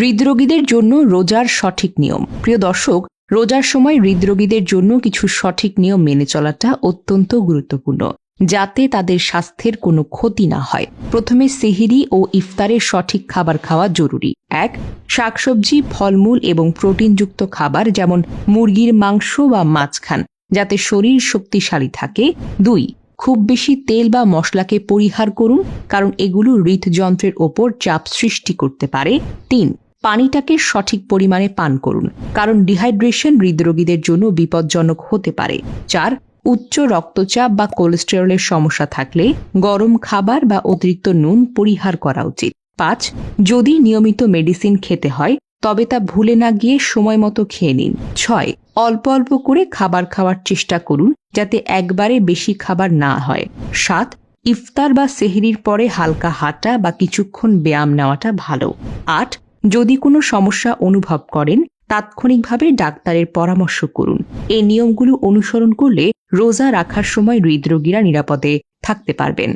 হৃদরোগীদের জন্য রোজার সঠিক নিয়ম। প্রিয় দর্শক, রোজার সময় হৃদরোগীদের জন্য কিছু সঠিক নিয়ম মেনে চলাটা অত্যন্ত গুরুত্বপূর্ণ, যাতে তাদের স্বাস্থ্যের কোনো ক্ষতি না হয়। প্রথমে সেহিরি ও ইফতারের সঠিক খাবার খাওয়া জরুরি। এক, শাকসবজি, ফলমূল এবং প্রোটিনযুক্ত খাবার যেমন মুরগির মাংস বা মাছ খান যাতে শরীর শক্তিশালী থাকে। দুই, খুব বেশি তেল বা মশলাকে পরিহার করুন, কারণ এগুলো হৃদযন্ত্রের ওপর চাপ সৃষ্টি করতে পারে। তিন পানিটাকে সঠিক পরিমাণে পান করুন, কারণ ডিহাইড্রেশন হৃদরোগীদের জন্য বিপজ্জনক হতে পারে। চার, উচ্চ রক্তচাপ বা কোলেস্টেরলের সমস্যা থাকলে গরম খাবার বা অতিরিক্ত নুন পরিহার করা উচিত। পাঁচ, যদি নিয়মিত মেডিসিন খেতে হয়, তবে তা ভুলে না গিয়ে সময় মতো খেয়ে নিন। ছয়, অল্প অল্প করে খাবার খাওয়ার চেষ্টা করুন, যাতে একবারে বেশি খাবার না হয়। সাত, ইফতার বা সেহরির পরে হালকা হাঁটা বা কিছুক্ষণ ব্যায়াম নেওয়াটা ভালো। আট যদি কোনো সমস্যা অনুভব করেন, তাৎক্ষণিকভাবে ডাক্তারের পরামর্শ করুন। এই নিয়মগুলো অনুসরণ করলে রোজা রাখার সময় হৃদরোগীরা নিরাপদে থাকতে পারবেন।